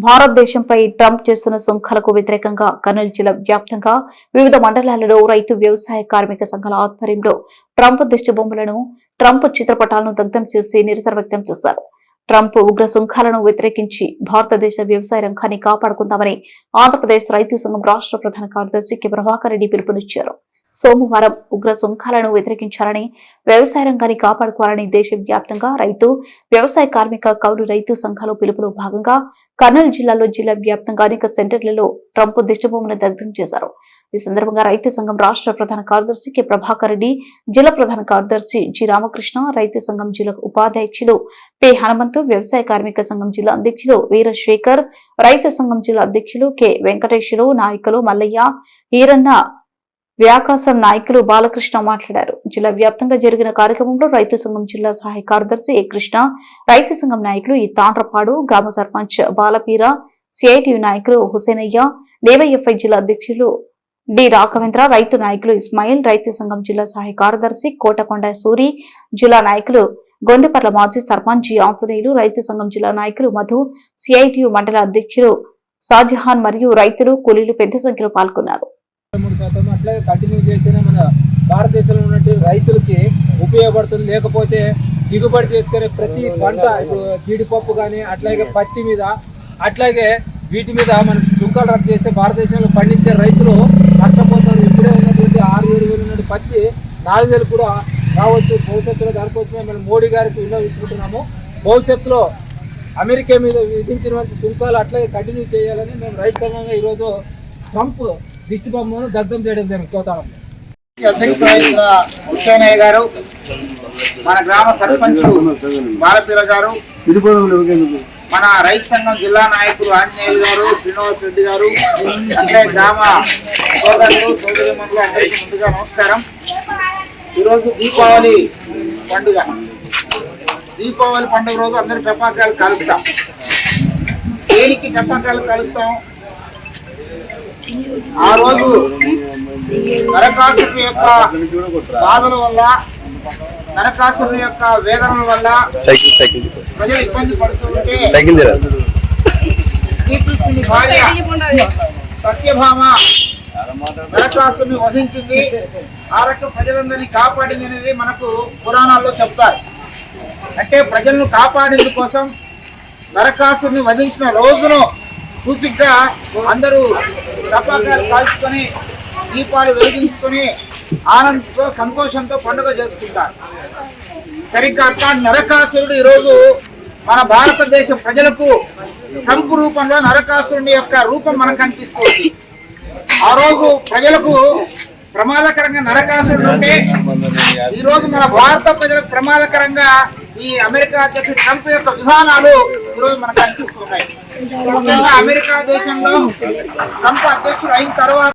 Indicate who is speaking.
Speaker 1: భారతదేశంపై Trump చేస్తున్న సుంకాలకు వ్యతిరేకంగా కర్నూలు జిల్లా వ్యాప్తంగా వివిధ మండలాలలో రైతు వ్యవసాయ కార్మిక సంఘాల ఆధ్వర్యంలో ట్రంప్ దిష్టి బొమ్మలను ట్రంప్ చిత్రపటాలను దగ్ధం చేసి నిరసన వ్యక్తం చేశారు. ట్రంప్ ఉగ్ర సుంఖాలను వ్యతిరేకించి భారతదేశ వ్యవసాయ రంగాన్ని కాపాడుకుందామని ఆంధ్రప్రదేశ్ రైతు సంఘం రాష్ట్ర ప్రధాన కార్యదర్శి కె. ప్రభాకర్ రెడ్డి పిలుపునిచ్చారు. సోమవారం ఉగ్ర సుంకాలను వ్యతిరేకించాలని వ్యవసాయ రంగాన్ని కాపాడుకోవాలని దేశవ్యాప్తంగా రైతు వ్యవసాయ కార్మిక కౌలు రైతు సంఘాల పిలుపులో భాగంగా కర్నూలు జిల్లాలో జిల్లా వ్యాప్తంగా అనేక సెంటర్లలో ట్రంప్ దిష్టభూములను దగ్ధం చేశారు. ఈ సందర్భంగా రైతు సంఘం రాష్ట్ర ప్రధాన కార్యదర్శి కె. ప్రభాకర్ రెడ్డి జిల్లా ప్రధాన కార్యదర్శి జి. రామకృష్ణ రైతు సంఘం జిల్లా ఉపాధ్యక్షులు పి. హనుమంతు వ్యవసాయ కార్మిక సంఘం జిల్లా అధ్యక్షులు వీరశేఖర్ రైతు సంఘం జిల్లా అధ్యక్షులు కె. వెంకటేశ్వరు నాయకులు మల్లయ్య ఈరన్న వ్యాకాశం నాయకులు బాలకృష్ణ మాట్లాడారు. జిల్లా వ్యాప్తంగా జరిగిన కార్యక్రమంలో రైతు సంఘం జిల్లా సహాయ కార్యదర్శి ఏ కృష్ణ రైతు సంఘం నాయకులు ఈ తాండ్రపాడు గ్రామ సర్పంచ్ బాలపీర సిఐటి నాయకులు హుసేనయ్య దేవైఎఫ్ఐ జిల్లా అధ్యక్షులు డి రాఘవేంద్ర రైతు నాయకులు ఇస్మాయిల్ రైతు సంఘం జిల్లా సహాయ కార్యదర్శి కోటకొండ సూరి జిల్లా నాయకులు గొందిపర్ల మాజీ సర్పంచ్ జి ఆంజనేయులు రైతు సంఘం జిల్లా నాయకులు మధు సిఐటియు మండల అధ్యక్షులు షాజహాన్ మరియు రైతులు కూలీలు పెద్ద సంఖ్యలో పాల్గొన్నారు.
Speaker 2: మూడు శాతం. అట్లాగే కంటిన్యూ చేస్తేనే మన భారతదేశంలో ఉన్నట్టు రైతులకి ఉపయోగపడుతుంది. లేకపోతే దిగుబడి చేసుకునే ప్రతి పంట ఇప్పుడు జీడిపప్పు కానీ అట్లాగే పత్తి మీద అట్లాగే వీటి మీద మనం సుంకాలు రద్దు చేస్తే భారతదేశంలో పండించే రైతులు నష్టపోతారు. ఇప్పుడే ఉన్నటువంటి ఆరు ఏడు వేలు ఉన్నటువంటి పత్తి నాలుగు వేలు కూడా రావచ్చు. భవిష్యత్తులో దానికోసమే మనం మోడీ గారికి వినియోగించుకుంటున్నాము భవిష్యత్తులో అమెరికా మీద విధించినటువంటి సుంకాలు అట్లాగే కంటిన్యూ చేయాలని మేము రైతు సంఘంగా ఈరోజు ట్రంప్ దిష్టి బొమ్మను దగ్ధం చేయడం జరిగింది. కోతాళం
Speaker 3: అధ్యక్షుడైన హుసేనయ్య గారు మన గ్రామ సర్పంచ్ బాలపీల గారు మన రైతు సంఘం జిల్లా నాయకులు ఆంజనేయులు గారు శ్రీనివాస్ రెడ్డి గారు అంటే గ్రామ సోదరులు సోదరిమణులు అందరికీ ముందుగా నమస్కారం. ఈరోజు దీపావళి పండుగ. దీపావళి పండుగ రోజు అందరు టపాకాయలు కలుస్తాం. దేనికి టపాకాయలు కలుస్తాం? ఆ రోజు నరకాసురుని యొక్క బాధల వల్ల నరకాసురుని యొక్క వేదనల వల్ల ప్రజలు ఇబ్బంది పడుతుంటే శ్రీకృష్ణుని భార్య సత్యభామ నరకాసుని వధించింది. ఆ రకం ప్రజలందరినీ కాపాడింది అనేది మనకు పురాణాల్లో చెప్తారు. అంటే ప్రజలను కాపాడేందుకోసం నరకాసుని వధించిన రోజును సూచికగా అందరూ టపాకాయలు కాల్చుకొని దీపాలు వెలిగించుకొని ఆనందంతో సంతోషంతో పండుగ చేసుకుంటారు. సరిగ్గా అట్లా నరకాసురుడు ఈరోజు మన భారతదేశ ప్రజలకు ట్రంప్ రూపంలో నరకాసురుడి యొక్క రూపం మనకు కనిపిస్తుంది. ఆ రోజు ప్రజలకు ప్రమాదకరంగా నరకాసురుడు ఉంటే ఈరోజు మన భారత ప్రజలకు ప్రమాదకరంగా ఈ అమెరికా అధ్యక్షుడు ట్రంప్ యొక్క విధానాలు ఇప్పుడు మనకు అనిపిస్తున్నాయి. అమెరికా దేశంలో ట్రంప్ అధ్యక్షుడు అయిన తర్వాత